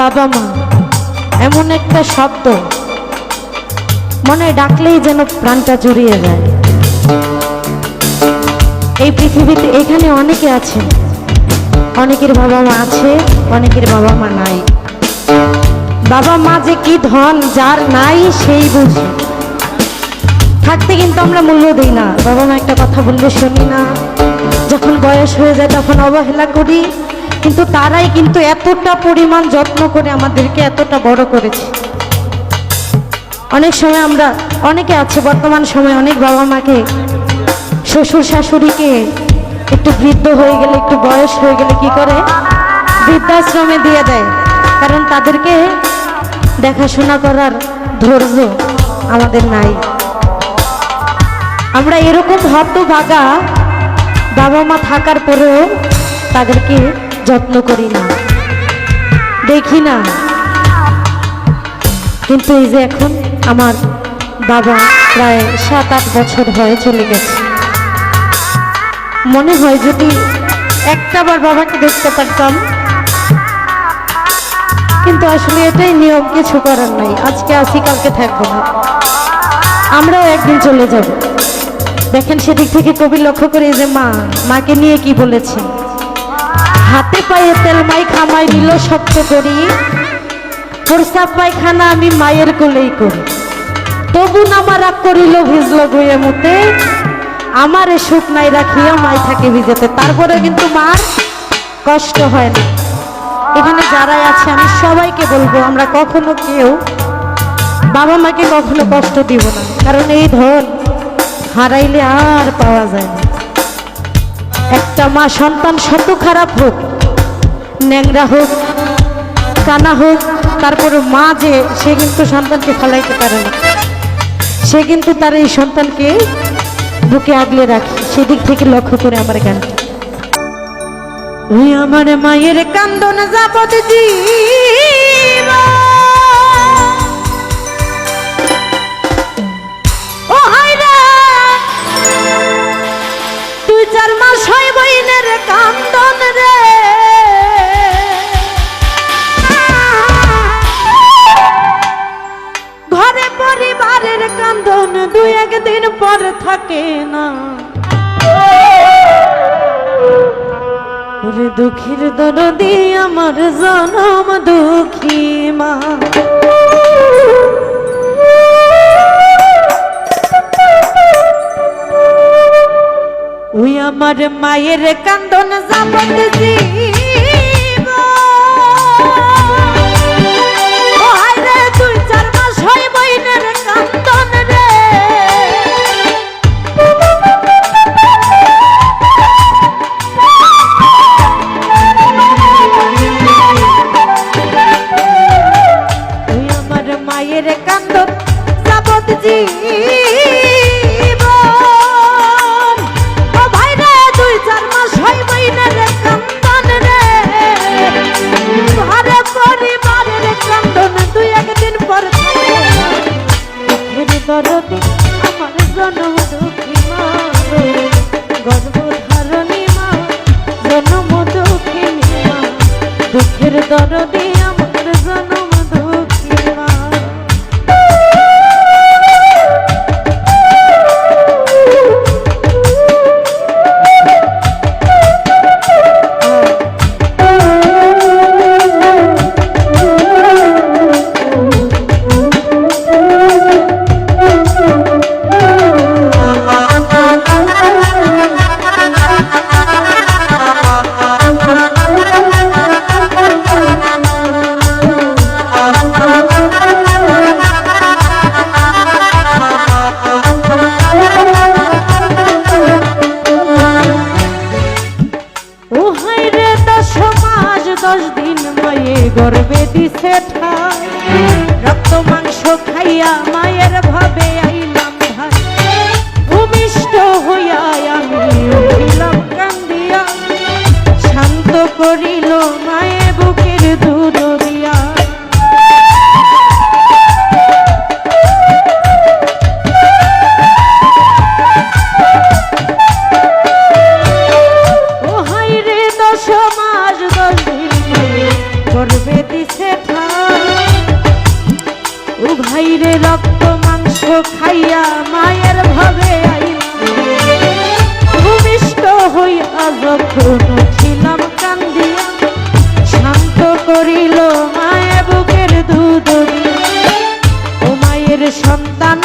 বাবা মা, এমন একটা শব্দ মনে ডাকলেই যেন প্রাণটা জুড়িয়ে যায়। এই পৃথিবীতে এখানে অনেকে আছে অনেকের বাবা মা আছে, অনেকের বাবা মা নাই। বাবা মা যে কি ধন, যার নাই সেই বুঝে। থাকতে কিন্তু আমরা মূল্য দিই না। বাবা মা একটা কথা বললে শুনি না। যখন বয়স হয়ে যায়, তখন অবহেলা করি। কিন্তু তারাই কিন্তু এতটা পরিমাণ যত্ন করে আমাদেরকে এতটা বড় করেছে। অনেক সময় আমরা, অনেকে আছে, বর্তমান সময়ে অনেক বাবা মাকে, শ্বশুর শাশুড়িকে একটু বৃদ্ধ হয়ে গেলে, একটু বয়স হয়ে গেলে কি করে? বৃদ্ধাশ্রমে দিয়ে দেয়। কারণ তাদেরকে দেখাশোনা করার ধৈর্য আমাদের নাই। আমরা এরকম হতভাগা বাবা মা থাকার পরেও তাদেরকে যত্ন করি না। দেখি না। কিন্তু এই যে এখন আমার বাবা প্রায় সাত আট বছর হয়ে চলে গেছে। মনে হয় যদি একটাবার বাবাকে দেখতে পারতাম। কিন্তু আসলে এটাই নিয়ম, কিছু করার নাই। আজকে আসি কালকে থাকব না। আমরাও একদিন চলে যাব। দেখেন সেদিক থেকে কবি লক্ষ্য করে যে মা, মাকে নিয়ে কি বলেছে। হাতে পায়ে তেল মাই খামাই নিল শক্ত করি। প্রসাব পায়খানা আমি মায়ের কোলেই করি। তবু নামা রাগ করিল ভিজল গুয়ে মুতে। আমার এ সুখ নাই রাখিয়া মাই থাকে ভিজেতে। তারপরে কিন্তু মার কষ্ট হয় না এখানে যারাই আছে, আমি সবাইকে বলব, আমরা কখনো কেউ বাবা মাকে কখনো কষ্ট দিব না। কারণ এই ধন হারাইলে আর পাওয়া যায় না। একটা মা সন্তান শত খারাপ হোক, ন্যাংরা হোক, কানা হোক, তারপরে মা যে, সে কিন্তু সন্তানকে ফেলাইতে পারে না। সে কিন্তু তার এই সন্তানকে বুকে আগলে রাখে। সেদিক থেকে লক্ষ্য করে আমার গান। আমার মায়ের কান্দন যাবত জীবা। হয় বইনের কান্দন রে। ঘরে পরিবারের কান্দন দুই একদিন পর থাকে না। দুঃখীর দরদি, আমার জনম দুঃখী মা। ওই আমার মায়ের কান্দন যাবত জীবন। গর্বে দিছে ঠাই। ভাইরে রক্ত, মাংস খাইয়া মায়ের ভাবে ভূমিষ্ঠ হইয়া যখন ছিলাম কান্দিয়া। শান্ত করিল মায়ের বুকের দুধ ও মায়ের সন্তান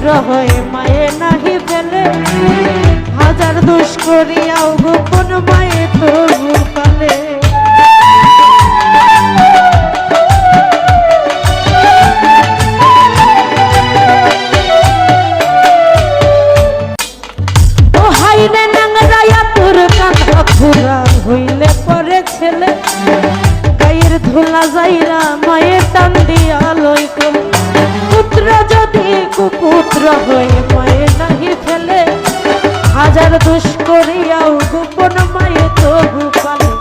পুত্র হয়ে মায়ে নাহি ফেলে। হাজার দোষ করিয়াও গোপন মায়ে তো পুত্র হয়ে মায়ে নাহি ফেলে। হাজার দোষ করিয়াও গোপন মায়ে তবু পালে।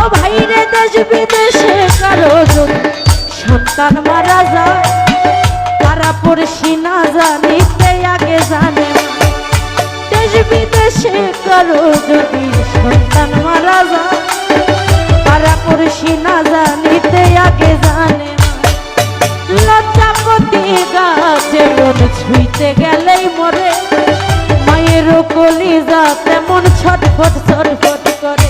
ও ভাই রে দেশ বিদেশে কারও সন্তান মারা যায়, তারা পড়শি না জানি জানিতে আগে জানে দেশ বিদেশে কারও যদি সন্তান মারা যায়, তারা পড়শি না জানি জানিতে আগে জানে গাছে মন ছুঁইতে গেলেই মরে। মায়ের কলিজা তেমন ছটফট ছটফট করে।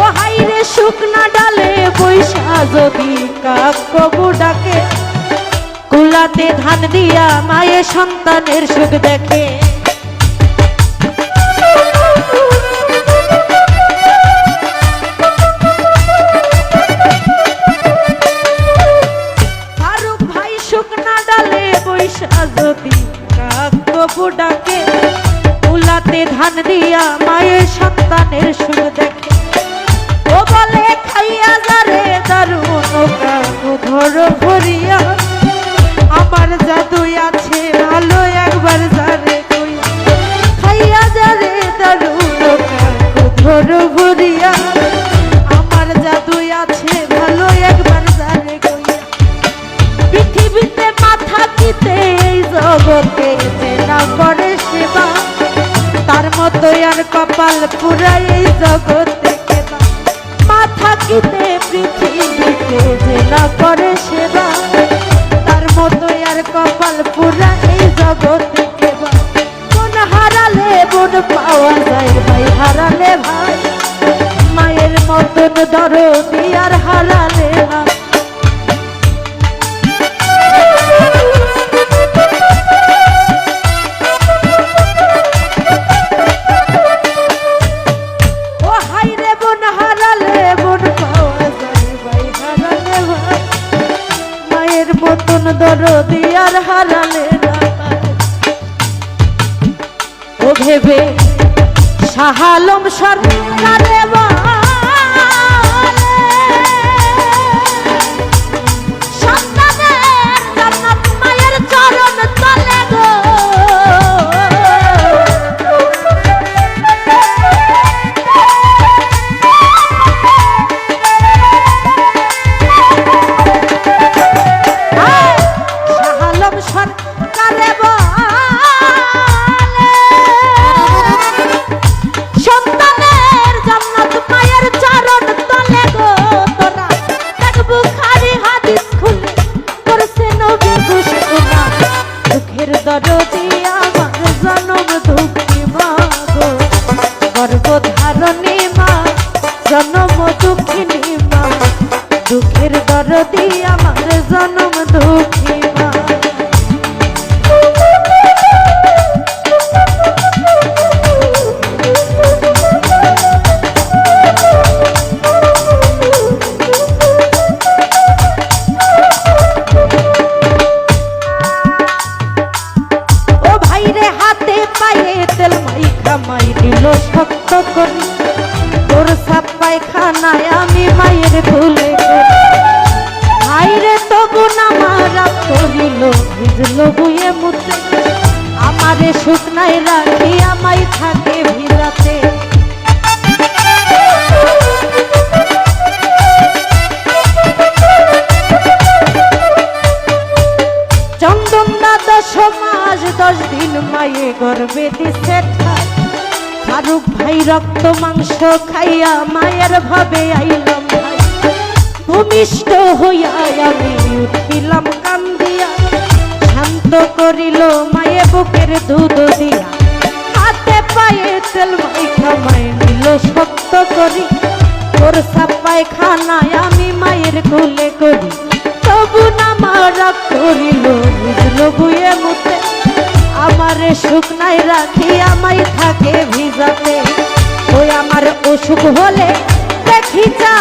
ও হাইরে শুকনা ডালে বৈশা যদি কাক কবু ডাকে। কুলাতে ধান দিয়া মায়ের সন্তানের সুখ দেখে। ডাকে। কুলাতে ধান দিয়া মায়ের সন্তানের সুখ দেখে। ও বলে, খাইয়া যারে দারুণ ধর ভরিয়া। আমার জাদু আছে, ভালো একবার যারে খাইয়া যারে দারুণ ধর ভরিয়া। কিতে এই জগতে না করে সেবা। তার মতো আর কপাল পুরা এই জগতে মাথা কিতে পৃথিবীতে যে না করে সেবা। তার মতো আর কপাল পুরা এই জগতে কোন হারালে বোন পাওয়া যায় ভাই, হারালে ভাই। মায়ের মতন দরদি আর হারালে না দরদি মাই কামাই দিল শক্ত করি। তোর সাপ পায়খানায় আমি মায়ের ভুলে তবু নামারা করিল বুয়ে মুতে। আমারে রাখি থাকে চন্দন সমাজ দশ দিন মায়ে গর্বে দিছে ঠাই ফারুক ভাই রক্ত মাংস খাইয়া মায়ের ভাবে আইলাম ভাই। ভূমিষ্ঠ হইয়া আমি উঠিলাম কান্দিয়া, শান্ত করিল মায়ে বুকের দুধ দিয়া। হাতে পায়ে তেল মাইখা মায়ে নিল শক্ত করি। তোর সাপায় খানায় আমি মায়ের কোলে করি। তবু না মারা করিল, বুঝলো বুয়ে মুতে আমারে শুকনাই রাখি আমায় থাকে ভিজাতে ওই আমার অসুখ হলে দেখি যাইয়া।